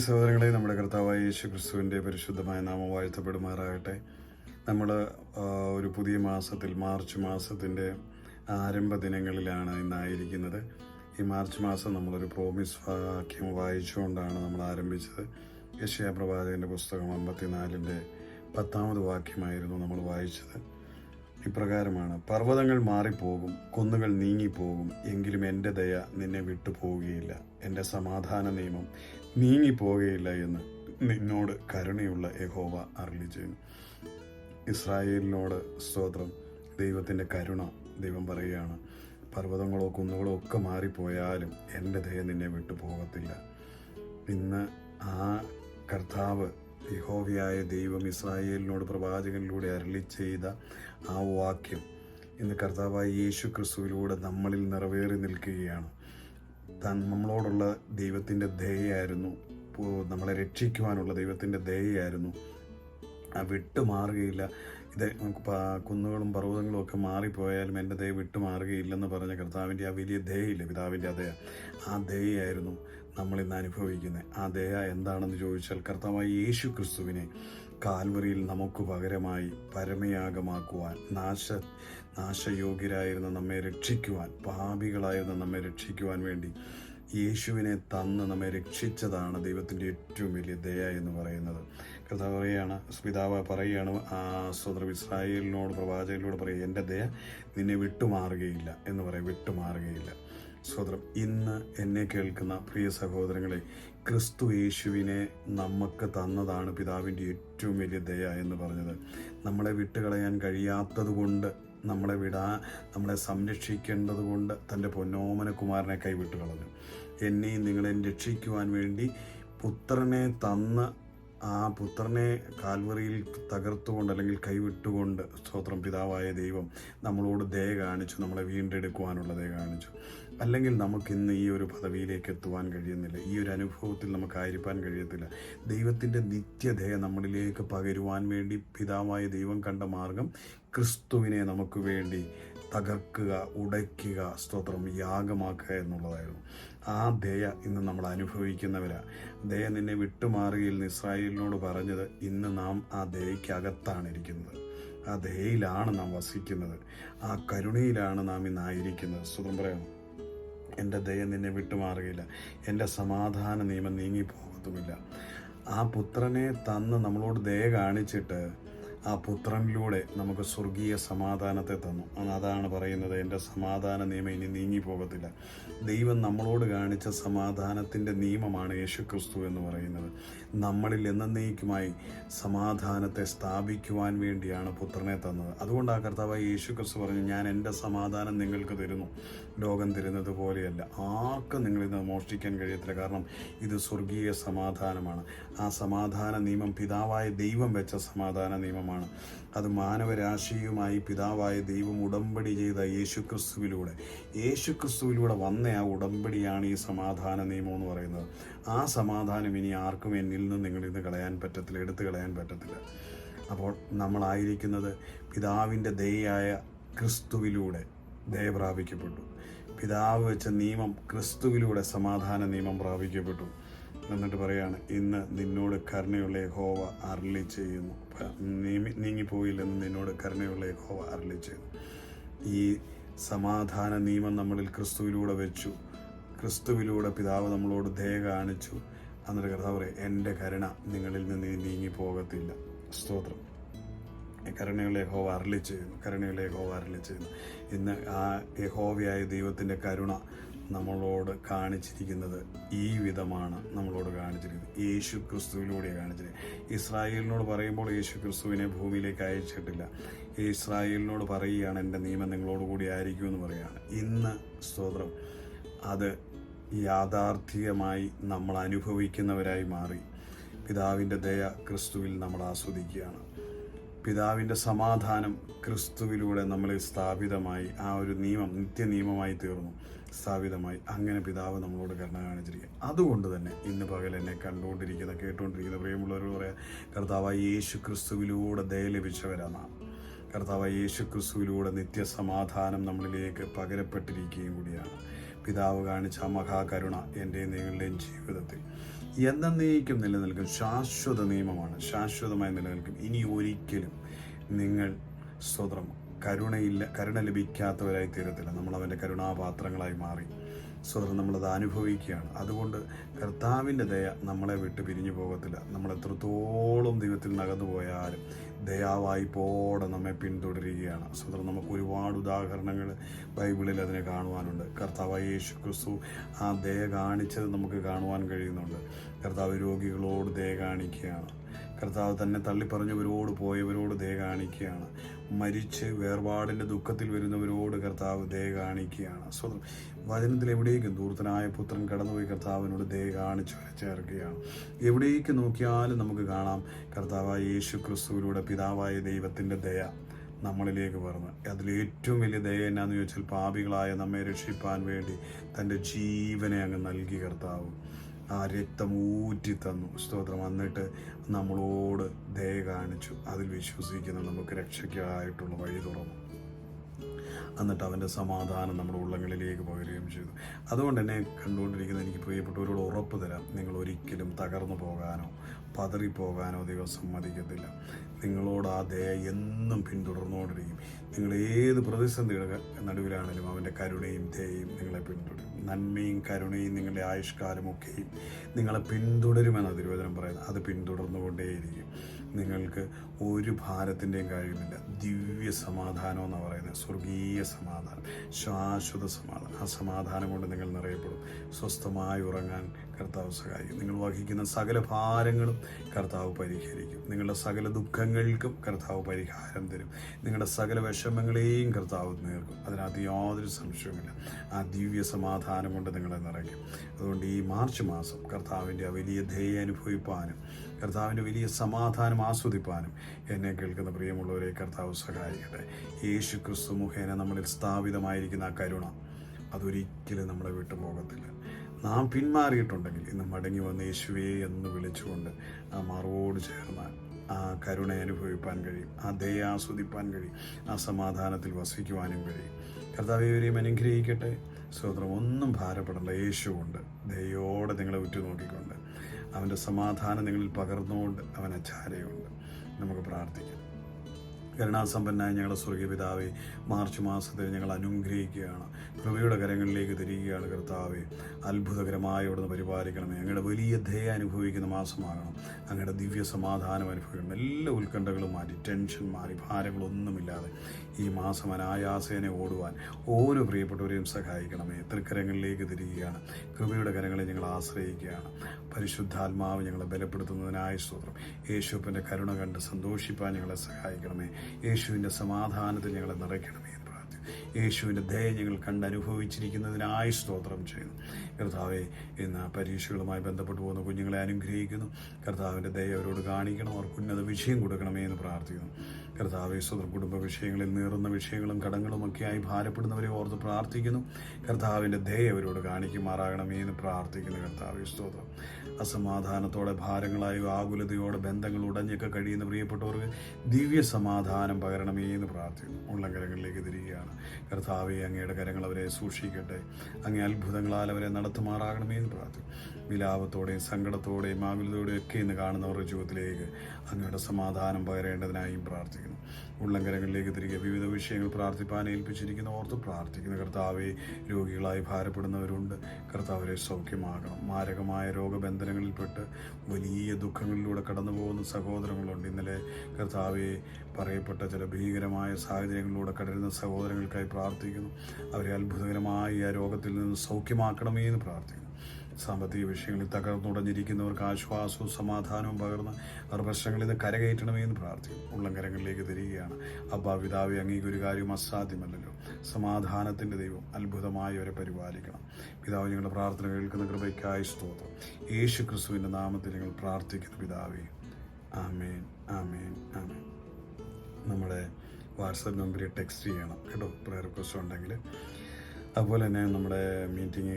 സഹോദരങ്ങളെ നമ്മുടെ കർത്താവായ യേശു ക്രിസ്തുവിന്റെ പരിശുദ്ധമായ നാമം വാഴ്ത്തപ്പെടുമാറാകട്ടെ. നമ്മൾ ഒരു പുതിയ മാസത്തിൽ മാർച്ച് മാസത്തിന്റെ ആരംഭ ദിനങ്ങളിലാണ് ഇന്നായിരിക്കുന്നത്. ഈ മാർച്ച് മാസം നമ്മളൊരു പ്രോമിസ് വാക്യം വായിച്ചുകൊണ്ടാണ് നമ്മൾ ആരംഭിച്ചത്. യശയ പ്രവാചകന്റെ പുസ്തകം അമ്പത്തിനാലിന്റെ പത്താമത് വാക്യമായിരുന്നു നമ്മൾ വായിച്ചത്. ഇപ്രകാരമാണ്. പർവതങ്ങൾ മാറിപ്പോകും കുന്നുകൾ നീങ്ങിപ്പോകും എങ്കിലും എന്റെ ദയ നിന്നെ വിട്ടു പോവുകയില്ല. എന്റെ സമാധാന നിയമം നീങ്ങിപ്പോവുകയില്ല എന്ന് നിന്നോട് കരുണയുള്ള യഹോവ അരളി ചെയ്യുന്നു. ഇസ്രായേലിനോട് സ്തോത്രം. ദൈവത്തിന്റെ കരുണ ദൈവം പറയുകയാണ് പർവതങ്ങളോ കുന്നുകളോ ഒക്കെ മാറിപ്പോയാലും എന്റെ ദയ നിന്നെ വിട്ടു പോകത്തില്ല. ഇന്ന് ആ കർത്താവ് യഹോവയായ ദൈവം ഇസ്രായേലിനോട് പ്രവാചകനിലൂടെ അരളി ചെയ്ത ആ വാക്യം ഇന്ന് കർത്താവായ യേശു ക്രിസ്തുവിലൂടെ നമ്മളിൽ നിറവേറി നിൽക്കുകയാണ്. താൻ നമ്മളോടുള്ള ദൈവത്തിന്റെ ദയയായിരുന്നു. നമ്മളെ രക്ഷിക്കുവാനുള്ള ദൈവത്തിന്റെ ദയയായിരുന്നു. ആ വിട്ടുമാറുകയില്ല. ഇത് കുന്നുകളും പർവതങ്ങളും ഒക്കെ മാറിപ്പോയാലും എന്റെ ദയ വിട്ടുമാറുകയില്ലെന്ന് പറഞ്ഞ കർത്താവിന്റെ ആ വലിയ ദയയില്ല പിതാവിന്റെ ആ ദയ. ആ ദയയായിരുന്നു. നമ്മൾ ഇന്ന് അനുഭവിക്കുന്നത്. ആ ദയ എന്താണെന്ന് ചോദിച്ചാൽ കർത്താവായ യേശു ക്രിസ്തുവിനെ കാൽവറിയിൽ നമുക്ക് പകരമായി പരമയാഗമാക്കുവാൻ നാശ നാശയോഗ്യരായിരുന്ന നമ്മെ രക്ഷിക്കുവാൻ പാപികളായിരുന്ന നമ്മെ രക്ഷിക്കുവാൻ വേണ്ടി യേശുവിനെ തന്ന് നമ്മെ രക്ഷിച്ചതാണ് ദൈവത്തിന്റെ ഏറ്റവും വലിയ ദയ എന്ന് പറയുന്നത്. കർത്താവ് പറയുകയാണ് പിതാവ് പറയുകയാണ് ആ സ്വതന്ത്ര ഇസ്രായേലിനോട് പ്രവാചകനോട് പറയുക എന്റെ ദയ നിന്നെ വിട്ടുമാറുകയില്ല എന്ന് പറയും. വിട്ടുമാറുകയില്ല. സ്വതന്ത്രം ഇന്ന് എന്നെ കേൾക്കുന്ന പ്രിയ സഹോദരങ്ങളെ ക്രിസ്തു യേശുവിനെ നമുക്ക് തന്നതാണ് പിതാവിന്റെ ഏറ്റവും വലിയ ദയ എന്ന് പറഞ്ഞത്. നമ്മളെ വിട്ടുകളയാൻ കഴിയാത്തതുകൊണ്ട് നമ്മളെ വിടാ നമ്മളെ സംരക്ഷിക്കേണ്ടത് കൊണ്ട് തന്റെ പൊന്നോമന കുമാരനെ കൈവിട്ട് കളഞ്ഞു എന്നെയും നിങ്ങളെയും രക്ഷിക്കുവാൻ വേണ്ടി പുത്രനെ തന്ന് ആ പുത്രനെ കാൽവറിയിൽ തകർത്തുകൊണ്ട് അല്ലെങ്കിൽ കൈവിട്ടുകൊണ്ട് സ്തോത്രം പിതാവായ ദൈവം നമ്മളോട് ദയ കാണിച്ചു നമ്മളെ വീണ്ടെടുക്കുവാനുള്ള ദയ കാണിച്ചു. അല്ലെങ്കിൽ നമുക്കിന്ന് ഈ ഒരു പദവിയിലേക്ക് എത്തുവാൻ കഴിയുന്നില്ല ഈ ഒരു അനുഭവത്തിൽ നമുക്ക് ആയിരിക്കാൻ കഴിയത്തില്ല. ദൈവത്തിന്റെ നിത്യദയ നമ്മളിലേക്ക് പകരുവാൻ വേണ്ടി പിതാവായ ദൈവം കണ്ട മാർഗം ക്രിസ്തുവിനെ നമുക്ക് വേണ്ടി തകർക്കുക ഉടയ്ക്കുക സ്തോത്രം യാഗമാക്കുക എന്നുള്ളതായിരുന്നു. ആ ദയ ഇന്ന് നമ്മൾ അനുഭവിക്കുന്നവരാ. ദയ നിന്നെ വിട്ടുമാറുകയിൽ ഇസ്രായേലിനോട് പറഞ്ഞത് ഇന്ന് നാം ആ ദയയ്ക്കകത്താണ് ഇരിക്കുന്നത്. ആ ദയയിലാണ് നാം വസിക്കുന്നത്. ആ കരുണയിലാണ് നാം ഇന്നായിരിക്കുന്നത് സ്തോത്രം പറയണം. എന്റെ ദയ നിന്നെ വിട്ടുമാറുകയില്ല. എന്റെ സമാധാന നിയമം നീങ്ങിപ്പോകത്തുമില്ല. ആ പുത്രനെ തന്ന് നമ്മളോട് ദയ കാണിച്ചിട്ട് ആ പുത്രനിലൂടെ നമുക്ക് സ്വർഗീയ സമാധാനത്തെ തന്നു. അതാണ് പറയുന്നത് എന്റെ സമാധാന നിയമം ഇനി നീങ്ങിപ്പോകത്തില്ല. ദൈവം നമ്മളോട് കാണിച്ച സമാധാനത്തിന്റെ നിയമമാണ് യേശു ക്രിസ്തു എന്ന് പറയുന്നത്. നമ്മളിൽ എന്നേക്കുമായി സമാധാനത്തെ സ്ഥാപിക്കുവാൻ വേണ്ടിയാണ് പുത്രനെ തന്നത്. അതുകൊണ്ട് ആ കർത്താവായി യേശു ക്രിസ്തു പറഞ്ഞു ഞാൻ എന്റെ സമാധാനം നിങ്ങൾക്ക് തരുന്നു. ലോകം തരുന്നത് പോലെയല്ല. ആർക്കും നിങ്ങളിത് മോഷ്ടിക്കാൻ കഴിയത്തില്ല. കാരണം ഇത് സ്വർഗീയ സമാധാനമാണ്. ആ സമാധാന നിയമം പിതാവായ ദൈവം വെച്ച സമാധാന നിയമമാണ്. അത് മാനവരാശിയുമായി പിതാവായ ദൈവം ഉടമ്പടി ചെയ്ത യേശുക്രിസ്തുവിലൂടെ. യേശുക്രിസ്തുവിലൂടെ വന്ന ആ ഉടമ്പടിയാണ് ഈ സമാധാന നിയമം എന്ന് പറയുന്നത്. ആ സമാധാനം ഇനി ആർക്കും എന്നിൽ നിന്ന് നിങ്ങളിൽ നിന്ന് കളയാൻ പറ്റത്തില്ല എടുത്തു കളയാൻ പറ്റത്തില്ല. അപ്പോൾ നമ്മളായിരിക്കുന്നത് പിതാവിന്റെ ദയയായ ക്രിസ്തുവിലൂടെ ദയ പ്രാപിക്കപ്പെട്ടു പിതാവ് വെച്ച നിയമം ക്രിസ്തുവിലൂടെ സമാധാന നിയമം പ്രാപിക്കപ്പെട്ടു. എന്നിട്ട് പറയാണ് ഇന്ന് നിന്നോട് കരുണയുള്ള ഹോവ അരളി ചെയ്യുന്നു. നീങ്ങിപ്പോയില്ലെന്ന് നിന്നോട് കരുണയുള്ള ഹോവ അരളി ചെയ്യുന്നു. ഈ സമാധാന നിയമം നമ്മളിൽ ക്രിസ്തുവിലൂടെ വെച്ചു. ക്രിസ്തുവിലൂടെ പിതാവ് നമ്മളോട് ദയ കാണിച്ചു. എന്നിട്ട് കർത്താവ് പറയും എന്റെ കരുണ നിങ്ങളിൽ നിന്ന് നീങ്ങി നീങ്ങിപ്പോകത്തില്ല. സ്തോത്രം. കരുണയുള്ള യഹോവ അരളി ചെയ്യുന്നു കരുണയുള്ള യഹോവ അരളി ചെയ്യുന്നു. ഇന്ന് ആ യഹോവയായ ദൈവത്തിന്റെ കരുണ നമ്മളോട് കാണിച്ചിരിക്കുന്നത് ഈ വിധമാണ് നമ്മളോട് കാണിച്ചിരിക്കുന്നത്. യേശു ക്രിസ്തുവിലൂടെ കാണിച്ചിരിക്കുന്നത്. ഇസ്രായേലിനോട് പറയുമ്പോൾ യേശു ക്രിസ്തുവിനെ ഭൂമിയിലേക്ക് അയച്ചിട്ടില്ല. ഇസ്രായേലിനോട് പറയുകയാണ് എന്റെ നിയമം നിങ്ങളോട് കൂടി ആയിരിക്കും എന്ന് പറയുകയാണ്. ഇന്ന് സ്തോത്രം. അത് യാഥാർത്ഥ്യമായി നമ്മൾ അനുഭവിക്കുന്നവരായി മാറി. പിതാവിന്റെ ദയ ക്രിസ്തുവിൽ നമ്മൾ ആസ്വദിക്കുകയാണ്. പിതാവിന്റെ സമാധാനം ക്രിസ്തുവിലൂടെ നമ്മളിൽ സ്ഥാപിതമായി ആ ഒരു നിയമം നിത്യനിയമമായി തീർന്നു. സ്ഥാപിതമായി. അങ്ങനെ പിതാവ് നമ്മളോട് കരുണ കാണിച്ചിരിക്കുക അതുകൊണ്ട് തന്നെ ഇന്ന് പകൽ എന്നെ കണ്ടുകൊണ്ടിരിക്കുന്ന കേട്ടുകൊണ്ടിരിക്കുന്ന പ്രിയമുള്ളവരോട് പറയാം കർത്താവായ യേശു ക്രിസ്തുവിലൂടെ ദയ ലഭിച്ചവരാണ്. കർത്താവായ യേശു ക്രിസ്തുവിലൂടെ നിത്യസമാധാനം നമ്മളിലേക്ക് പകരപ്പെട്ടിരിക്കുകയും കൂടിയാണ്. പിതാവ് കാണിച്ച മഹാകരുണ എന്റെ നിങ്ങളുടെയും ജീവിതത്തിൽ. എന്നേക്കും നിലനിൽക്കും ശാശ്വത നിയമമാണ്. ശാശ്വതമായി നിലനിൽക്കും. ഇനി ഒരിക്കലും നിങ്ങൾ സ്വതം കരുണയില്ല കരുണ ലഭിക്കാത്തവരായി തീരത്തില്ല. നമ്മൾ അവന്റെ കരുണാപാത്രങ്ങളായി മാറി. സ്വതന്ത്രം നമ്മളത് അനുഭവിക്കുകയാണ്. അതുകൊണ്ട് കർത്താവിന്റെ ദയ നമ്മളെ വിട്ട് പിരിഞ്ഞു പോകത്തില്ല. നമ്മൾ എത്രത്തോളം ദൈവത്തിൽ നകന്നു പോയാലും ദയാവായ്പോടെ നമ്മെ പിന്തുടരുകയാണ്. സ്വതന്ത്രം നമുക്ക് ഒരുപാട് ഉദാഹരണങ്ങൾ ബൈബിളിൽ അതിനെ കാണുവാനുണ്ട്. കർത്താവ് യേശു ക്രിസ്തു ആ ദയ കാണിച്ചത് നമുക്ക് കാണുവാൻ കഴിയുന്നുണ്ട്. കർത്താവ് രോഗികളോട് ദയ കാണിക്കുകയാണ്. കർത്താവ് തന്നെ തള്ളിപ്പറഞ്ഞവരോട് പോയവരോട് ദയ കാണിക്കുകയാണ്. മരിച്ച് വേർപാടിന്റെ ദുഃഖത്തിൽ വരുന്നവരോട് കർത്താവ് ദയ കാണിക്കുകയാണ്. സ്വന്തം വചനത്തിൽ എവിടേക്കും ദൂർത്തനായ പുത്രൻ കടന്നുപോയി കർത്താവിനോട് ദയ കാണിച്ചു ചേർക്കുകയാണ് എവിടേക്ക് നോക്കിയാലും നമുക്ക് കാണാം കർത്താവായ യേശു ക്രിസ്തുവിലൂടെ പിതാവായ ദൈവത്തിന്റെ ദയ നമ്മളിലേക്ക് പറഞ്ഞു അതിൽ ഏറ്റവും വലിയ ദയ എന്നാന്ന് ചോദിച്ചാൽ പാപികളായ നമ്മെ രക്ഷിപ്പാൻ വേണ്ടി തന്റെ ജീവനെ അങ്ങ് നൽകി കർത്താവ്. ആ രക്തം ഊറ്റി തന്നു. സ്തോത്രം. വന്നിട്ട് നമ്മളോട് ദയ കാണിച്ചു. അതിൽ വിശ്വസിക്കുന്ന. നമുക്ക് രക്ഷയ്ക്കായിട്ടുള്ള വഴി തുറന്നു. എന്നിട്ട് അവന്റെ സമാധാനം നമ്മുടെ ഉള്ളങ്ങളിലേക്ക് പകരുകയും ചെയ്തു. അതുകൊണ്ട് തന്നെ കണ്ടുകൊണ്ടിരിക്കുന്ന എനിക്ക് പ്രിയപ്പെട്ടവരോട് ഉറപ്പ് തരാം. നിങ്ങൾ ഒരിക്കലും തകർന്നു പോകാനോ പതറിപ്പോകാനോ ദൈവം സമ്മതിക്കത്തില്ല. നിങ്ങളോട് ആ ദയ എന്നും പിന്തുടർന്നുകൊണ്ടിരിക്കും. നിങ്ങൾ ഏത് പ്രതിസന്ധിയുടെ നടുവിലാണെങ്കിലും അവന്റെ കരുണയും ദയയും നിങ്ങളെ പിന്തുടരും. നന്മയും കരുണയും നിങ്ങളുടെ ആയുഷ്കാലമൊക്കെയും നിങ്ങളെ പിന്തുടരുമെന്ന തിരുവചനം പറയുന്നത്. അത് പിന്തുടർന്നുകൊണ്ടേയിരിക്കും. നിങ്ങൾക്ക് ഒരു ഭാരത്തിന്റെയും കഴിവില്ല ദിവ്യ സമാധാനം എന്ന് പറയുന്നത്. സ്വർഗീയ സമാധാനം. ശാശ്വത സമാധാനം. ആ സമാധാനം കൊണ്ട് നിങ്ങൾ നിറയപ്പെടും സ്വസ്ഥമായി ഉറങ്ങാൻ കർത്താവ് സഹായിക്കും. നിങ്ങൾ വഹിക്കുന്ന സകല ഭാരങ്ങളും കർത്താവ് പരിഹരിക്കും. നിങ്ങളുടെ സകല ദുഃഖങ്ങൾക്കും കർത്താവ് പരിഹാരം തരും. നിങ്ങളുടെ സകല വിഷമങ്ങളെയും കർത്താവ് നേർക്കും. അതിനകത്ത് യാതൊരു സംശയവുമില്ല. ആ ദിവ്യ സമാധാനം കൊണ്ട് നിങ്ങളെ നിറയ്ക്കും. അതുകൊണ്ട് ഈ മാർച്ച് മാസം കർത്താവിന്റെ വലിയ ധേയ അനുഭവിപ്പാനും കർത്താവിന്റെ വലിയ സമാധാനം ആസ്വദിപ്പാനും എന്നെ കേൾക്കുന്ന പ്രിയമുള്ളവരെ കർത്താവ് സഹായിക്കട്ടെ. യേശു ക്രിസ്തു മുഖേന നമ്മളിൽ സ്ഥാപിതമായിരിക്കുന്ന ആ കരുണ അതൊരിക്കലും നമ്മളെ വിട്ടുപോകത്തില്ല. നാം പിന്മാറിയിട്ടുണ്ടെങ്കിൽ ഇന്ന് മടങ്ങി വന്ന യേശുവേ എന്ന് വിളിച്ചുകൊണ്ട് ആ മറവോട് ചേർന്നാൽ ആ കരുണ അനുഭവിപ്പാൻ കഴിയും ആ ദയ ആസ്വദിപ്പാൻ കഴിയും ആ സമാധാനത്തിൽ വസിക്കുവാനും കഴിയും. കർത്താവ് ഇവരെയും അനുഗ്രഹിക്കട്ടെ. സ്വതന്ത്രം ഒന്നും ഭാരപ്പെടേണ്ട. യേശുവുണ്ട്. ദയോടെ നിങ്ങളെ ഉറ്റുനോക്കിക്കൊണ്ട് അവന്റെ സമാധാനം നിങ്ങളിൽ പകർന്നുകൊണ്ട് അവൻ അച്ചാരയുണ്ട്. നമുക്ക് പ്രാർത്ഥിക്കാം. കരുണാസമ്പന്നായ ഞങ്ങളുടെ സ്വർഗീയ പിതാവെ മാർച്ച് മാസത്തിൽ ഞങ്ങൾ അനുഗ്രഹിക്കുകയാണ്. കൃപയുടെ കരങ്ങളിലേക്ക് തിരികുകയാണ് കർത്താവെ. അത്ഭുതകരമായ ഇവിടുന്ന് പരിപാലിക്കണമേ. അങ്ങയുടെ വലിയ ദയ അനുഭവിക്കുന്ന മാസമാകണം. അങ്ങയുടെ ദിവ്യ സമാധാനം അനുഭവിക്കണം. എല്ലാ ഉത്കണ്ഠകളും മാറ്റി ടെൻഷൻ മാറി ഭാരങ്ങളൊന്നുമില്ലാതെ ഈ മാസം അനായാസേനെ ഓടുവാൻ ഓരോ പ്രിയപ്പെട്ടവരെയും സഹായിക്കണമേ. തൃക്കരങ്ങളിലേക്ക് തിരികുകയാണ് കൃപയുടെ കരങ്ങളെ ഞങ്ങൾ ആശ്രയിക്കുകയാണ്. പരിശുദ്ധാത്മാവ് ഞങ്ങളെ ബലപ്പെടുത്തുന്നതിനായ സ്തോത്രം. യേശുപ്പിന്റെ കരുണ കണ്ട് സന്തോഷിപ്പാൻ ഞങ്ങളെ സഹായിക്കണമേ. യേശുവിന്റെ സമാധാനത്തിൽ ഞങ്ങളെ നിറയ്ക്കണമേ എന്ന് പ്രാർത്ഥിക്കുന്നു. യേശുവിന്റെ ദയ ഞങ്ങൾ കണ്ട് അനുഭവിച്ചിരിക്കുന്നതിനായി സ്തോത്രം ചെയ്യുന്നു. കർത്താവെ ഇന്ന് പരീക്ഷകളുമായി ബന്ധപ്പെട്ടു പോകുന്ന കുഞ്ഞുങ്ങളെ അനുഗ്രഹിക്കുന്നു. കർത്താവിന്റെ ദയ അവരോട് കാണിക്കണം. അവർക്ക് ഉന്നത വിഷയം കൊടുക്കണമേ എന്ന് പ്രാർത്ഥിക്കുന്നു. കർത്താവെ സ്വതന്ത്ര കുടുംബ വിഷയങ്ങളിൽ നീറുന്ന വിഷയങ്ങളും കടങ്ങളും ഒക്കെയായി ഭാരപ്പെടുന്നവരെ ഓർത്ത് പ്രാർത്ഥിക്കുന്നു. കർത്താവിന്റെ ദയ അവരോട് കാണിക്കുമാറാകണമേ എന്ന് പ്രാർത്ഥിക്കുന്നു. കർത്താവെ സ്തോത്രം. അസമാധാനത്തോടെ ഭാരങ്ങളായോ ആകുലതയോടെ ബന്ധങ്ങൾ ഉടഞ്ഞൊക്കെ കഴിയുന്ന പ്രിയപ്പെട്ടവർക്ക് ദിവ്യ സമാധാനം പകരണമേ എന്ന് പ്രാർത്ഥിക്കുന്നു. ഉള്ളംകരങ്ങളിലേക്ക് തിരികെയാണ് കർത്താവെ അങ്ങയുടെ കരങ്ങൾ അവരെ സൂക്ഷിക്കട്ടെ. അങ്ങേ അത്ഭുതങ്ങളാൽ അവരെ നടത്തുമാറാകണമേ എന്ന് പ്രാർത്ഥിക്കുന്നു. വിലാപത്തോടെയും സങ്കടത്തോടെയും ആകുലതയോടെയും ഒക്കെ ഇന്ന് കാണുന്നവരുടെ ജീവിതത്തിലേക്ക് അങ്ങയുടെ സമാധാനം പകരേണ്ടതിനായും പ്രാർത്ഥിക്കുന്നു. ഉള്ളംകരങ്ങളിലേക്ക് തിരികെ വിവിധ വിഷയങ്ങൾ പ്രാർത്ഥിപ്പാൻ ഏൽപ്പിച്ചിരിക്കുന്ന. ഓർത്ത് പ്രാർത്ഥിക്കുന്ന കർത്താവെ രോഗികളായി ഭാരപ്പെടുന്നവരുണ്ട്. കർത്താവരെ സൗഖ്യമാകണം. മാരകമായ രോഗബന്ധനങ്ങളിൽപ്പെട്ട് വലിയ ദുഃഖങ്ങളിലൂടെ കടന്നു പോകുന്ന സഹോദരങ്ങളുണ്ട്. ഇന്നലെ കർത്താവെ പറയപ്പെട്ട ചില ഭീകരമായ സാഹചര്യങ്ങളിലൂടെ കടരുന്ന സഹോദരങ്ങൾക്കായി പ്രാർത്ഥിക്കുന്നു. അവരെ അത്ഭുതകരമായി ആ രോഗത്തിൽ നിന്ന് സൗഖ്യമാക്കണമേ എന്ന് പ്രാർത്ഥിക്കുന്നു. സാമ്പത്തിക വിഷയങ്ങളിൽ തകർന്നുടഞ്ഞിരിക്കുന്നവർക്ക് ആശ്വാസവും സമാധാനവും പകർന്ന് അവർ പ്രശ്നങ്ങളിൽ നിന്ന് കരകയറ്റണമേ എന്ന് പ്രാർത്ഥിക്കും ഉള്ളം കരങ്ങളിലേക്ക് തിരികുകയാണ് അബ്ബാ പിതാവി അങ്ങേക്ക് ഒരു കാര്യവും അസാധ്യമല്ലല്ലോ. സമാധാനത്തിന്റെ ദൈവം അത്ഭുതമായി അവരെ പരിപാലിക്കണം. പിതാവ് ഞങ്ങളുടെ പ്രാർത്ഥന കേൾക്കുന്ന കൃപയ്ക്കായി സ്തോത്രം. യേശു ക്രിസ്തുവിന്റെ നാമത്തിൽ ഞങ്ങൾ പ്രാർത്ഥിക്കുന്നു പിതാവേ. ആമേൻ ആമേൻ ആമേൻ. നമ്മുടെ വാട്സപ്പ് നമ്പറിൽ ടെക്സ്റ്റ് ചെയ്യണം കേട്ടോ. പ്രയർ റിക്വസ്റ്റ് ഉണ്ടെങ്കിൽ അതുപോലെ തന്നെ നമ്മുടെ മീറ്റിംഗ്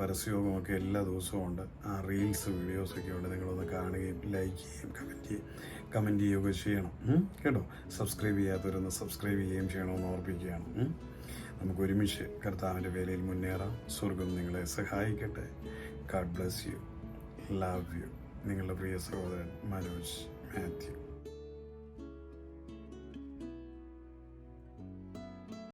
പരസ്യയോഗമൊക്കെ എല്ലാ ദിവസവും ഉണ്ട്. ആ റീൽസ് വീഡിയോസൊക്കെ ഉണ്ട്. നിങ്ങളൊന്ന് കാണുകയും ലൈക്ക് ചെയ്യുകയും കമന്റ് ചെയ്യും കമന്റ് ചെയ്യുകയൊക്കെ ചെയ്യണം. കേട്ടോ? സബ്സ്ക്രൈബ് ചെയ്യാത്തവരൊന്ന് സബ്സ്ക്രൈബ് ചെയ്യുകയും ചെയ്യണമെന്ന് ഓർപ്പിക്കുകയാണ്? നമുക്ക് ഒരുമിച്ച് കർത്താവിന്റെ വേലയിൽ മുന്നേറാം. സ്വർഗം നിങ്ങളെ സഹായിക്കട്ടെ. God bless you love you നിങ്ങളുടെ പ്രിയ സഹോദരൻ മനോജ് മാത്യു.